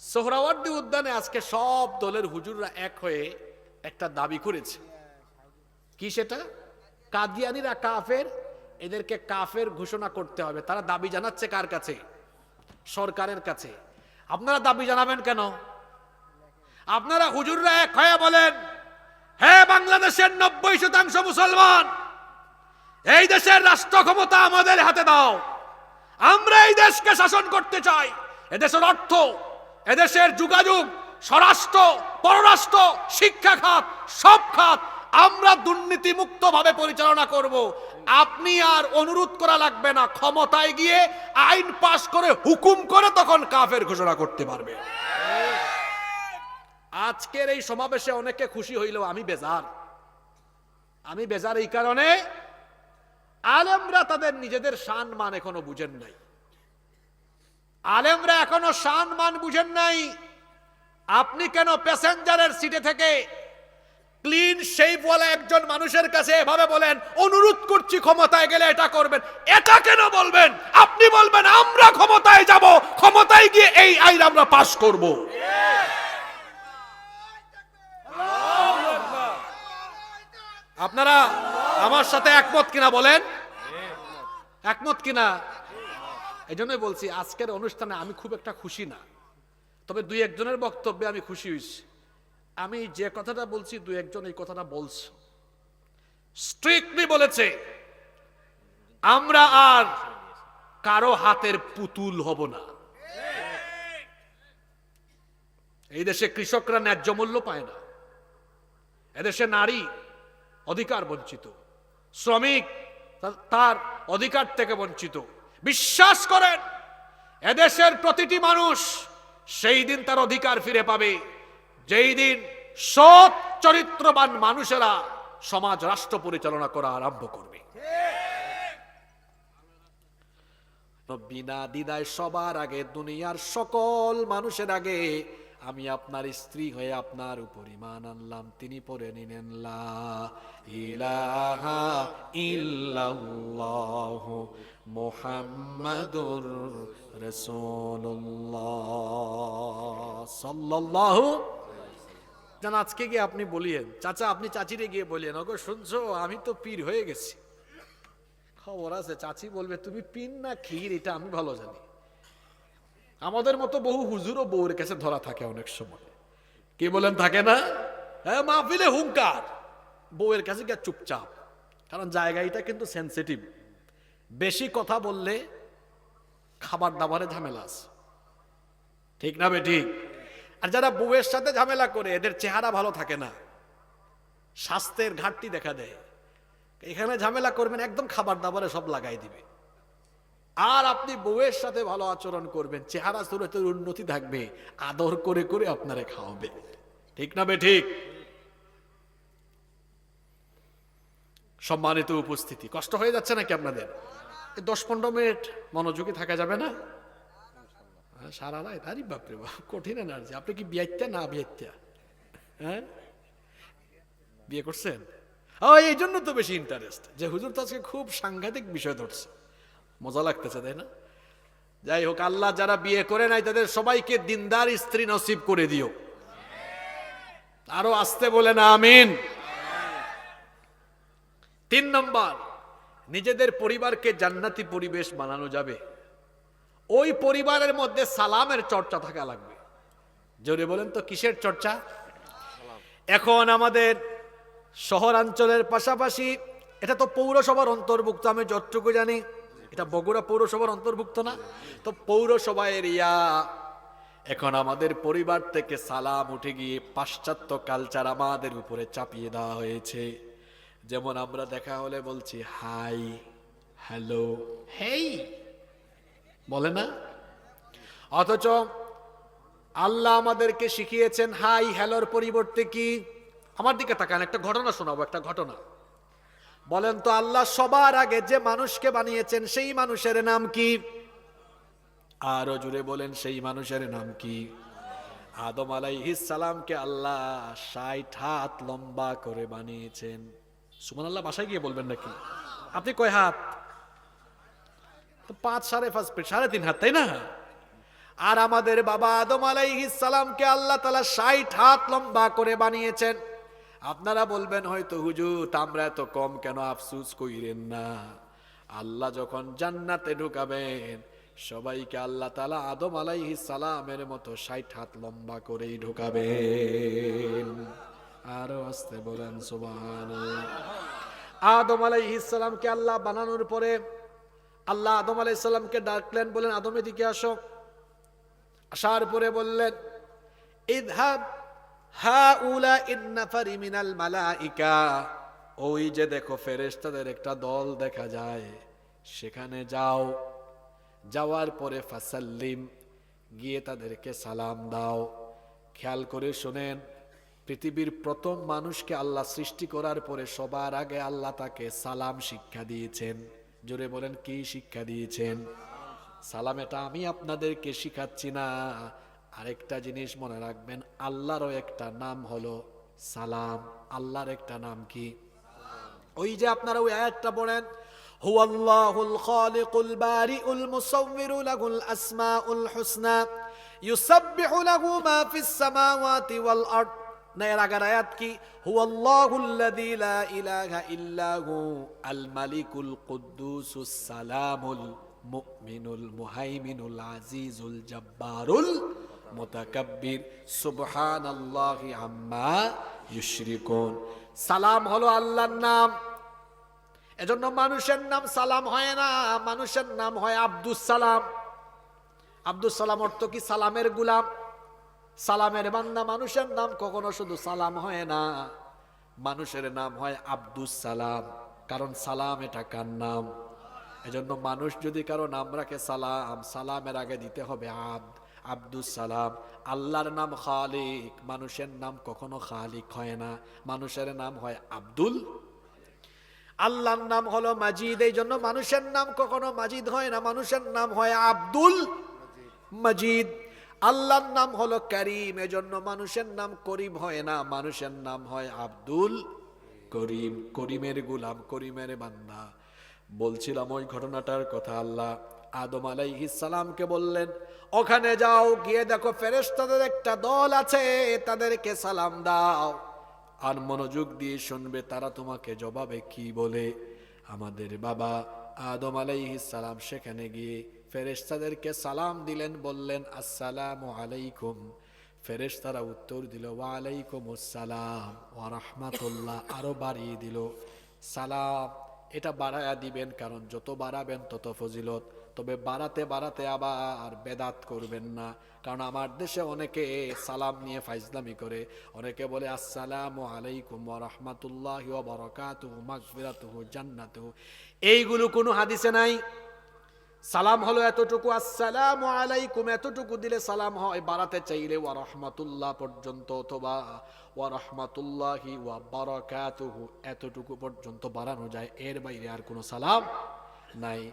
সোহরাওয়ার্দী উদ্যানে আজকে সব দলের হুজুররা এক হয়ে একটা দাবি করেছে। কি সেটা? কাদিয়ানিরা কাফের, এদেরকে কাফের ঘোষণা করতে হবে। তারা দাবি জানাচ্ছে কার কাছে? সরকারের কাছে। আপনারা দাবি জানাবেন কেন? আপনারা হুজুররা এক হয়ে বলেন হ্যাঁ বাংলাদেশের নব্বই শতাংশ মুসলমান, এই দেশের রাষ্ট্র ক্ষমতা আমাদের হাতে দাও। আমরা এই দেশকে শাসন করতে চাই। এদেশের অর্থ এদেশের যোগাযোগ, স্বরাষ্ট্র, পররাষ্ট্র, শিক্ষা খাত, সব খাত আমরা দুর্নীতি মুক্ত ভাবে পরিচালনা করব। আপনি আর অনুরোধ করা লাগবে না, ক্ষমতায় গিয়ে আইন পাশ করে হুকুম করে তখন কাফের ঘোষণা করতে পারবে। আজকের এই সমাবেশে অনেকে খুশি হইলেও আমি বেজার। আমি বেজার এই কারণে আলেমরা তাদের নিজেদের সান মান এখনও বুঝেন নাই। আলেমরা এখনও শান মান বুঝেন নাই। আপনি কেন প্যাসেঞ্জারের সিটে থেকে ক্লিন শেপ বলে একজন মানুষের কাছে এভাবে বলেন, অনুরোধ করছি ক্ষমতায় গেলে এটা করবেন এটা কেন বলবেন? আপনি বলবেন, আমরা ক্ষমতায় যাব, ক্ষমতায় গিয়ে এই আইন আমরা পাশ করব আপনারা আমার সাথে একমত কিনা বলেন? একমত কিনা? এই জন্যই বলছি, আজকের অনুষ্ঠানে আমি খুব একটা খুশি না। তবে দুই একজনের বক্তব্যে আমি খুশি হয়েছি। আমি যে কথাটা বলছি, দুই একজন এই কথাটা বলছে। স্ট্রিক্টলি বলেছে, আমরা আর কারও হাতের পুতুল হব না। এই দেশে কৃষকরা ন্যায্য মূল্য পায় না। এদেশে নারী অধিকার বঞ্চিত। শ্রমিক তার অধিকার থেকে বঞ্চিত। বিশ্বাস করেন, এদেশের প্রতিটি মানুষ সেই দিন তার অধিকার ফিরে পাবে। যেই দিন সৎ, চরিত্রবান মানুষেরা সমাজ রাষ্ট্র পরিচালনা করা আরম্ভ করবে। বিনা দ্বিধায় সবার আগে, দুনিয়ার সকল মানুষের আগে আমি আপনার স্ত্রী হয়ে আপনার উপর ইমান আনলাম, তিনি পরে নিলেন ইলাহা ইল্লাল্লাহ। মুহাম্মাদুর সাল্লাল্লাহু জান, আজকে গিয়ে আপনি বলিয়েন। চাচা, আপনি চাচিরে গিয়ে বলিয়েন। ওগো, শুনছো? আমি তো পীর হয়ে গেছি। খবর আছে, চাচি বলবে, তুমি পিন না ক্ষীর? এটা আমি ভালো জানি। আমাদের মতো বহু হুজুরও বউর কাছে ধরা থাকে অনেক সময়। কি বলেন, থাকে না? হ্যাঁ মাহফিলে হুঙ্কার। বউয়ের কাছে গিয়ে চুপচাপ। কারণ জায়গাটা কিন্তু সেন্সিটিভ বেশি কথা বললে খাবার দাবারে ঝামেলা আছে। ঠিক না বে ঠিক আর যারা বউয়ের সাথে ঝামেলা করে, এদের চেহারা ভালো থাকে না। স্বাস্থ্যের ঘাটতি দেখা দেয়। এখানে ঝামেলা করবেন, একদম খাবার দাবারে সব লাগাই দিবে। আর আপনি বউয়ের সাথে ভালো আচরণ করবেন, চেহারা সুরতের উন্নতি থাকবে, আদর করে করে আপনারে খাওয়াবে। ঠিক না ঠিক সম্মানিত উপস্থিতি, কষ্ট হয়ে যাচ্ছে নাকি আপনাদের? দশ পনেরো মিনিট মনোযোগী থাকা যাবে না? হ্যাঁ, সারা রাত। আরে বাপরে বাপ কঠিন এনার্জি আপনি কি বিয়াইত্যা না বিয়াইত্যা? হ্যাঁ? বিয়ে করছেন? এই জন্য তো বেশি ইন্টারেস্ট যে হুজুর তো আজকে খুব সাংঘাতিক বিষয় ধরছে। মজা লাগতেছে তাই না? যাই হোক আল্লাহ যারা বিয়ে করে নাই তাদের সবাইকে দিনদার স্ত্রী নসিব করে দিও। আরও আসতে বলে না আমিন। তিন নম্বর নিজেদের পরিবারকে জান্নাতি পরিবেশ বানানো যাবে। ওই পরিবারের মধ্যে সালামের চর্চা থাকা লাগবে। জোরে বলেন তো, কিসের চর্চা? এখন আমাদের শহরাঞ্চলের পাশাপাশি, এটা তো পৌরসভার অন্তর্ভুক্ত, আমি যতটুকু জানি, এটা বগুড়া পৌরসভার অন্তর্ভুক্ত না, তো পৌরসভা এরিয়া। এখন আমাদের পরিবার থেকে সালাম উঠে গিয়ে পাশ্চাত্য কালচার আমাদের উপরে চাপিয়ে দেওয়া হয়েছে। যেমন আমরা দেখা হলে বলছি হাই হ্যালো। হেই। বলে না? অথচ আল্লাহ আমাদেরকে শিখিয়েছেন হাই হ্যালোর পরিবর্তে কি? আমার দিকে তাকান একটা ঘটনা শোনাবো একটা ঘটনা। বলেন তো আল্লাহ সবার আগে যে মানুষকে বানিয়েছেন সেই মানুষের নাম কি? আরও জুড়ে বলেন সেই মানুষের নাম কি? আদম আলাইহিস সালামকে আল্লাহ ষাট হাত লম্বা করে বানিয়েছেন। সুমান আল্লাহ বাসায় গিয়ে বলবেন নাকি? আপনি কয় হাত? পাঁচ, সাড়ে পাঁচ সাড়ে তিন হাত, তাই না? আর আমাদের বাবা আদম সালামকে আল্লাহ তালা ষাট হাত লম্বা করে বানিয়েছেন। আপনারা বলবেন, হয়তো হুজুর আমরা এত কম কেন? আফসুস কইরেন না। আল্লাহ যখন জান্নাতে ঢুকাবেন, সবাইকে আল্লাহ তালা আদম আলাইহিস সালামের মতো ষাট হাত লম্বা করেই ঢুকাবেন। আরও আসতে বলেন সুবহান আদম আলাইহিস সালামকে আল্লাহ বানানোর পরে আল্লাহ আদম আলাইহিস সালামকে ডাকলেন, বলেন, আদম, এদিকে আসো। আসার পরে বললেন, ইদহাব হাউলা ইন্নাফারি মিনাল মালাইকা। ওই যে দেখো, ফেরেশতাদের একটা দল দেখা যায়, সেখানে যাও। যাওয়ার পরে ফাসাল্লিম গিয়ে তাদেরকে সালাম দাও। খেয়াল করে শোনেন পৃথিবীর প্রথম মানুষকে আল্লাহ সৃষ্টি করার পরে সবার আগে আল্লাহ তাকে সালাম শিক্ষা দিয়েছেন। জোরে বলেন, কি শিক্ষা দিয়েছেন? সালাম, এটা আমি আপনাদেরকে শিখাচ্ছি না। আরেকটা জিনিস মনে রাখবেন, আল্লাহরও একটা নাম হলো সালাম। আল্লাহর একটা নাম কি? ওই যে আপনারা ওই আয়াতটা বলেন হুয়াল্লাহুল খালিকুল বারিউল মুসাউউরু লাহুল আসমাউল হুসনা, ইউসাব্বিহু লাহু মা ফিস সামাওয়াতি ওয়াল আরদ। এর আয়াত কি? হু মুহাইমিনুল আজিজুল জব্বারুল আম্মা সালাম হলো আল্লাহর নাম। এজন্য মানুষের নাম সালাম হয় না। মানুষের নাম হয় আব্দুস সালাম। আব্দুস সালাম অর্থ কি? সালামের গুলাম। সালামের বান্দা, মানুষের নাম কখনো শুধু সালাম হয় না। মানুষের নাম হয় আব্দুস সালাম। কারণ সালাম এটা কার নাম? এজন্য মানুষ যদি কারও নাম রাখে সালাম, সালামের আগে দিতে হবে আব্দ, আব্দুস সালাম। আল্লাহর নাম খালিক, মানুষের নাম কখনো খালিক হয় না। মানুষের নাম হয় আব্দুল। আল্লাহর নাম হলো মাজিদ এই জন্য মানুষের নাম কখনো মাজিদ হয় না। মানুষের নাম হয় আব্দুল মাজিদ। আল্লাহর নাম হলো করিম, এজন্য মানুষের নাম করিম হয় না, মানুষের নাম হয় আব্দুল করিম, করিমের গুলাম, করিমের বান্দা। বলছিলাম ওই ঘটনাটার কথা আল্লাহ আদম সালামকে বললেন, ওখানে যাও, গিয়ে দেখো ফেরেশতাদের একটা দল আছে, তাদেরকে সালাম দাও। আর মনোযোগ দিয়ে শুনবে, তারা তোমাকে জবাবে কি বলে। আমাদের বাবা আদম সালাম সেখানে গিয়ে ফেরেশতাদেরকে সালাম দিলেন, বললেন, আসসালামু আলাইকুম। ফেরেশতারা উত্তর দিল, ওয়ালাইকুম আসসালাম। ওয়া রাহমাতুল্লাহ আরও বাড়িয়ে দিল। সালাম, এটা বাড়ায়া দিবেন, কারণ যত বাড়াবেন তত ফজিলত। তবে বাড়াতে বাড়াতে আবার বেদাত করবেন না, কারণ আমার দেশে অনেকে সালাম নিয়ে ফাইজলামি করে। অনেকে বলে, আসসালামু আলাইকুম রাহমাতুল্লাহি ওয়া বারাকাতুহু, মাগফিরাতুহু, জান্নাতুহু। এইগুলো কোনো হাদিসে নাই। সালাম হলো এতটুকু, আসসালামু আলাইকুম। এতটুকু দিলে সালাম হয়, বাড়াতে চাইলে, ওয়া রহমাতুল্লাহ পর্যন্ত অথবা, ওয়া রহমাতুল্লাহি ওয়া বারাকাতুহু। এতটুকু পর্যন্ত বাড়ানো যায়, এর বাইরে আর কোনো সালাম নাই।